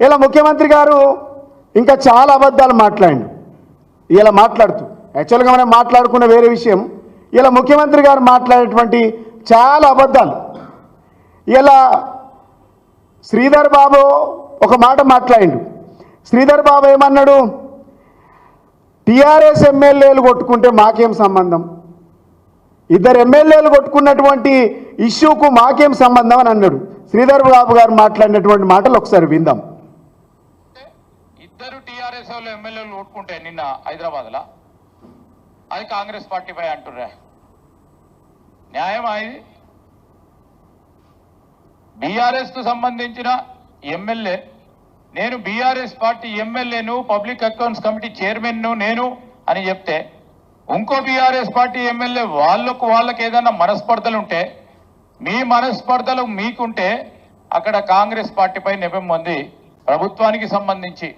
ఇలా ముఖ్యమంత్రి గారు ఇంకా చాలా అబద్ధాలు మాట్లాడి ఇలా మాట్లాడుతూ. యాక్చువల్గా మనం మాట్లాడుకున్న వేరే విషయం ఇలా ముఖ్యమంత్రి గారు మాట్లాడేటువంటి చాలా అబద్ధాలు. ఇలా శ్రీధర్ బాబు ఒక మాట మాట్లాడిండు. శ్రీధర్ బాబు ఏమన్నాడు? టీఆర్ఎస్ ఎమ్మెల్యేలు కొట్టుకుంటే మాకేం సంబంధం? ఇద్దరు ఎమ్మెల్యేలు కొట్టుకున్నటువంటి ఇష్యూకు మాకేం సంబంధం అని అన్నాడు. శ్రీధర్ బాబు గారు మాట్లాడినటువంటి మాటలు ఒకసారి విందాం ఇద్దరు టీఆర్ఎస్ వాళ్ళు ఒప్పుకుంటే నిన్న హైదరాబాద్ అది కాంగ్రెస్ పార్టీపై అంటుర్రా. న్యాయమా ఇది? బీఆర్ఎస్కు సంబంధించిన ఎమ్మెల్యే నేను బీఆర్ఎస్ పార్టీ ఎమ్మెల్యేను పబ్లిక్ అకౌంట్స్ కమిటీ చైర్మన్ను నేను అని చెప్తే ఇంకో బీఆర్ఎస్ పార్టీ ఎమ్మెల్యే వాళ్ళకు వాళ్ళకి ఏదైనా మనస్పర్ధలు ఉంటే మీ మనస్పర్ధలు మీకుంటే అక్కడ కాంగ్రెస్ పార్టీపై నెపం పొంది ప్రభుత్వానికి సంబంధించి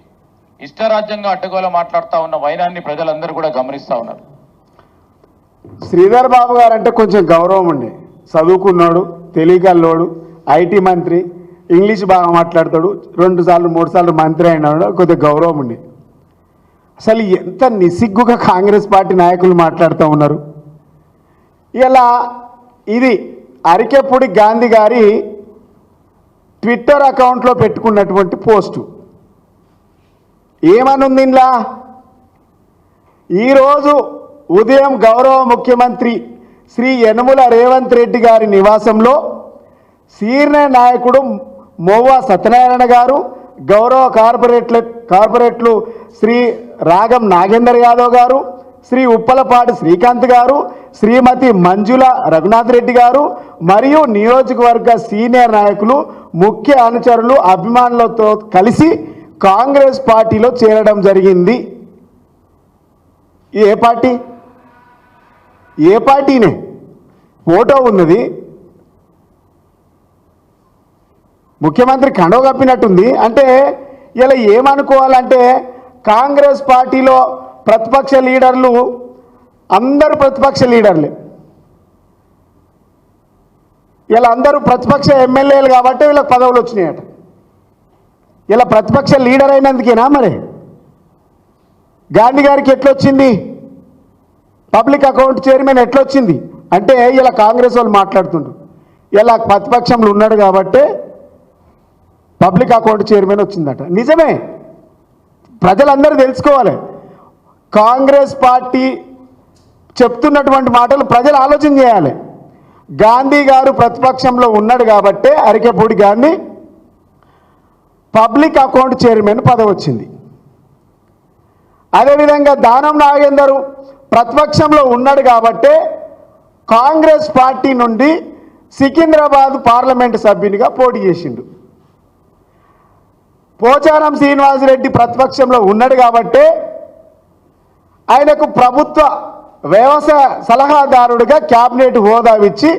ఇష్టరాజ్యంగా అడ్డగోలు మాట్లాడుతూ ఉన్న వైనాన్ని ప్రజలందరూ కూడా గమనిస్తా ఉన్నారు. శ్రీధర్ బాబు గారు అంటే కొంచెం గౌరవం ఉండే చదువుకున్నాడు తెలియగల్లోడు ఐటీ మంత్రి ఇంగ్లీష్ బాగా మాట్లాడతాడు రెండు సార్లు మూడు సార్లు మంత్రి అయినాడు కొద్దిగా గౌరవం ఉండే అసలు ఎంత నిసిగ్గుగా కాంగ్రెస్ పార్టీ నాయకులు మాట్లాడుతూ ఉన్నారు. ఇలా ఇది అరికెప్పుడు గాంధీ గారి ట్విట్టర్ అకౌంట్లో పెట్టుకున్నటువంటి పోస్టు. ఏమనుంది ఈరోజు ఉదయం గౌరవ ముఖ్యమంత్రి శ్రీ యనుముల రేవంత్ రెడ్డి గారి నివాసంలో సీనియర్ నాయకుడు మోవా సత్యనారాయణ గారు గౌరవ కార్పొరేట్ల కార్పొరేట్లు శ్రీ రాగం నాగేందర్ యాదవ్ గారు శ్రీ ఉప్పలపాటి శ్రీకాంత్ గారు శ్రీమతి మంజుల రఘునాథ్ రెడ్డి గారు మరియు నియోజకవర్గ సీనియర్ నాయకులు ముఖ్య అనుచరులు అభిమానులతో కలిసి కాంగ్రెస్ పార్టీలో చేరడం జరిగింది. ఏ పార్టీ? ఏ పార్టీనే? ఫోటో ఉన్నది. ముఖ్యమంత్రి కండవ కప్పినట్టుంది. అంటే ఇలా ఏమనుకోవాలంటే కాంగ్రెస్ పార్టీలో ప్రతిపక్ష లీడర్లు అందరు ప్రతిపక్ష లీడర్లే. ఇలా అందరూ ప్రతిపక్ష ఎమ్మెల్యేలు కాబట్టి వీళ్ళకి పదవులు వచ్చినాయట. ఇలా ప్రతిపక్ష లీడర్ అయినందుకేనా మరి? గాంధీ గారికి ఎట్లొచ్చింది? పబ్లిక్ అకౌంట్ చైర్మన్ ఎట్లొచ్చింది? అంటే ఇలా కాంగ్రెస్ వాళ్ళు మాట్లాడుతుండ్రు. ఇలా ప్రతిపక్షంలో ఉన్నాడు కాబట్టే పబ్లిక్ అకౌంట్ చైర్మన్ వచ్చిందట. నిజమే. ప్రజలందరూ తెలుసుకోవాలి. కాంగ్రెస్ పార్టీ చెప్తున్నటువంటి మాటలు ప్రజలు ఆలోచన చేయాలి. గాంధీ గారు ప్రతిపక్షంలో ఉన్నాడు కాబట్టే Arikepudi Gandhi public account chairman పదవి వచ్చింది. అదేవిధంగా దానం నాగేందరు ప్రతిపక్షంలో ఉన్నాడు కాబట్టే కాంగ్రెస్ పార్టీ నుండి సికింద్రాబాద్ పార్లమెంటు సభ్యునిగా పోటీ చేసిండు. పోచారం శ్రీనివాసరెడ్డి ప్రతిపక్షంలో ఉన్నాడు కాబట్టే ఆయనకు ప్రభుత్వ వ్యవసాయ సలహాదారుడిగా క్యాబినెట్ హోదా ఇచ్చి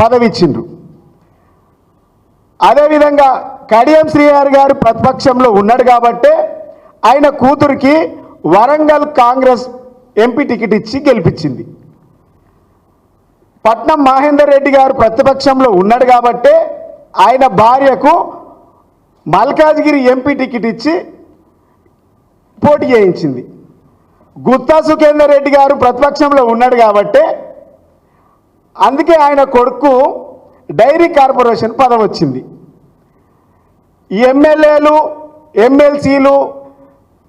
పదవి ఇచ్చిండ్రు అదేవిధంగా కడియం శ్రీహరి గారు ప్రతిపక్షంలో ఉన్నాడు కాబట్టే ఆయన కూతురికి వరంగల్ కాంగ్రెస్ ఎంపీ టికెట్ ఇచ్చి గెలిపించింది. పట్నం మహేందర్ రెడ్డి గారు ప్రతిపక్షంలో ఉన్నాడు కాబట్టే ఆయన భార్యకు మల్కాజ్గిరి ఎంపీ టికెట్ ఇచ్చి పోటీ చేయించింది. గుత్తా సుఖేందర్ రెడ్డి గారు ప్రతిపక్షంలో ఉన్నాడు కాబట్టే అందుకే ఆయన కొడుకు డైరీ కార్పొరేషన్ పదవి వచ్చింది. ఎమ్మెల్యేలు ఎమ్మెల్సీలు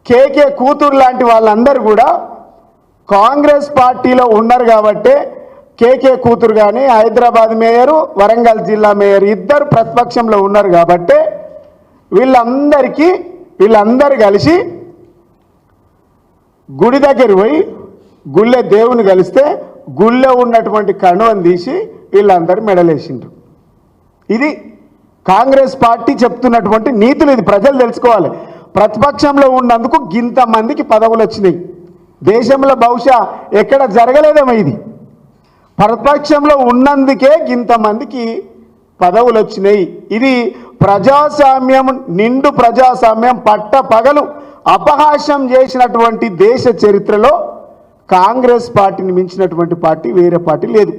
కేకే కూతురు లాంటి వాళ్ళందరూ కూడా కాంగ్రెస్ పార్టీలో ఉన్నారు కాబట్టే కేకే కూతురు కానీ హైదరాబాద్ మేయరు వరంగల్ జిల్లా మేయర్ ఇద్దరు ప్రతిపక్షంలో ఉన్నారు కాబట్టే వీళ్ళందరికీ వీళ్ళందరూ కలిసి గుడి దగ్గర పోయి గుళ్ళే దేవుని కలిస్తే గుళ్ళో ఉన్నటువంటి కణువని తీసి వీళ్ళందరూ మెడలేసిండ్రు. ఇది కాంగ్రెస్ పార్టీ చెప్తున్నటువంటి నీతులు ఇది ప్రజలు తెలుసుకోవాలి. ప్రతిపక్షంలో ఉన్నందుకు గింతమందికి పదవులు వచ్చినాయి. దేశంలో బహుశా ఎక్కడ జరగలేదేమో ఇది. ప్రతిపక్షంలో ఉన్నందుకే ఇంతమందికి పదవులు వచ్చినాయి. ఇది ప్రజాస్వామ్యం నిండు ప్రజాస్వామ్యం పట్ట పగలు అపహాస్యం చేసినటువంటి దేశ చరిత్రలో కాంగ్రెస్ పార్టీని మించినటువంటి పార్టీ వేరే పార్టీ లేదు.